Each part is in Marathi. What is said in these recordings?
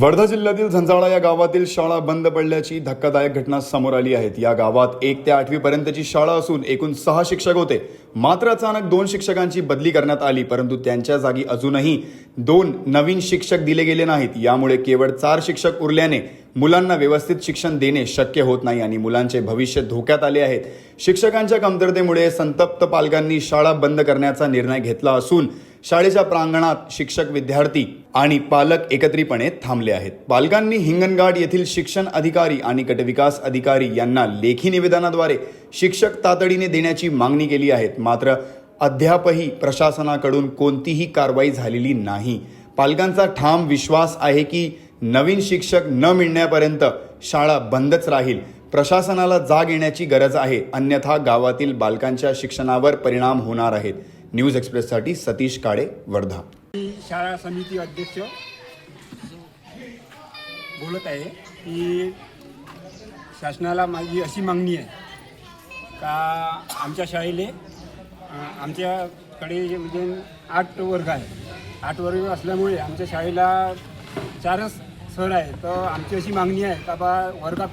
वर्धा जिल्ह्यातील झंझाळा या गावातील शाळा बंद पडल्याची धक्कादायक घटना समोर आली आहेत. या गावात एक ते आठवी पर्यंतची शाळा असून एकूण सहा शिक्षक होते. मात्र अचानक दोन शिक्षकांची बदली करण्यात आली परंतु त्यांच्या जागी अजूनही दोन नवीन शिक्षक दिले गेले नाहीत. यामुळे केवळ चार शिक्षक उरल्याने मुलांना व्यवस्थित शिक्षण देणे शक्य होत नाही आणि मुलांचे भविष्य धोक्यात आले आहेत शिक्षकांच्या कमतरतेमुळे संतप्त पालकांनी शाळा बंद करण्याचा निर्णय घेतला असून शाळेच्या प्रांगणात शिक्षक विद्यार्थी आणि पालक एकत्रितपणे थांबले आहेत. पालकांनी हिंगणघाट येथील शिक्षण अधिकारी आणि गटविकास अधिकारी यांना लेखी निवेदनाद्वारे शिक्षक तातडीने देण्याची मागणी केली आहे. मात्र अद्यापही प्रशासनाकडून कोणतीही कारवाई झालेली नाही. पालकांचा ठाम विश्वास आहे की नवीन शिक्षक न मिळण्यापर्यंत शाळा बंदच राहील. प्रशासनाला जाग येण्याची गरज आहे. अन्यथा गावातील बालकांच्या शिक्षणावर परिणाम होणार आहेत. न्यूज एक्सप्रेससाठी सतीश काळे वर्धा. मी शाळा समिती अध्यक्ष बोलत आहे की शासनाला माझी अशी मागणी आहे का आमच्या शाळेले आमच्याकडे जे म्हणजे आठ वर्ग आहे. आठ वर्ग असल्यामुळे आमच्या शाळेला चारच सर आहे तर आमची अशी मागणी आहे का बा वर्गात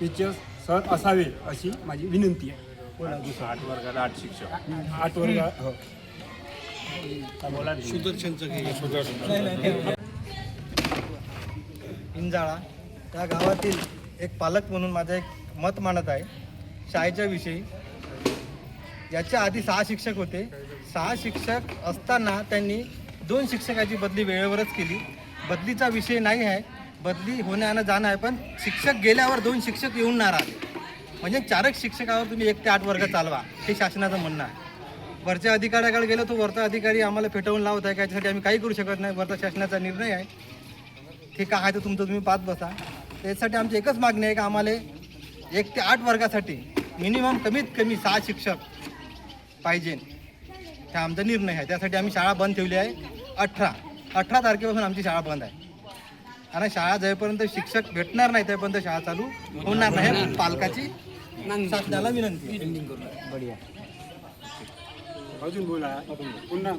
पिक्चर्स सर असावे अशी माझी विनंती आहे. आठ वर्गाला आठ शिक्षक. आठ वर्ग हो. बोला इंजाळा त्या गावातील एक पालक म्हणून माझं एक मत मांडत आहे. शाळेच्या विषयी. याच्या आधी सहा शिक्षक होते. सहा शिक्षक असताना त्यांनी दोन शिक्षकाची बदली वेळेवरच केली. बदलीचा विषय नाही आहे. बदली होण्यानं जाणं आहे पण शिक्षक गेल्यावर दोन शिक्षक येऊन नाही राहिले म्हणजे चारक शिक्षकावर तुम्ही एक ते आठ वर्ग चालवा हे शासनाचं म्हणणं आहे. वरच्या अधिकाऱ्याकडे गेलो तो वरचा अधिकारी आम्हाला फेटवून लावत आहे का याच्यासाठी आम्ही काही करू शकत नाही वरचा शासनाचा निर्णय आहे. ठीक आहे तर तुमचं तुम्ही पाच बसा. त्याच्यासाठी आमची एकच मागणी आहे की आम्हाला एक ते आठ वर्गासाठी मिनिमम कमीत कमी सहा शिक्षक पाहिजे. हा आमचा निर्णय आहे. त्यासाठी आम्ही शाळा बंद ठेवली आहे. अठरा अठरा तारखेपासून आमची शाळा बंद आहे. आणि शाळा जाईपर्यंत शिक्षक भेटणार नाही त्यापर्यंत शाळा चालू होणार नाही. पालकाची शासनाला विनंती. आहे. अजून बोला. पुन्हा.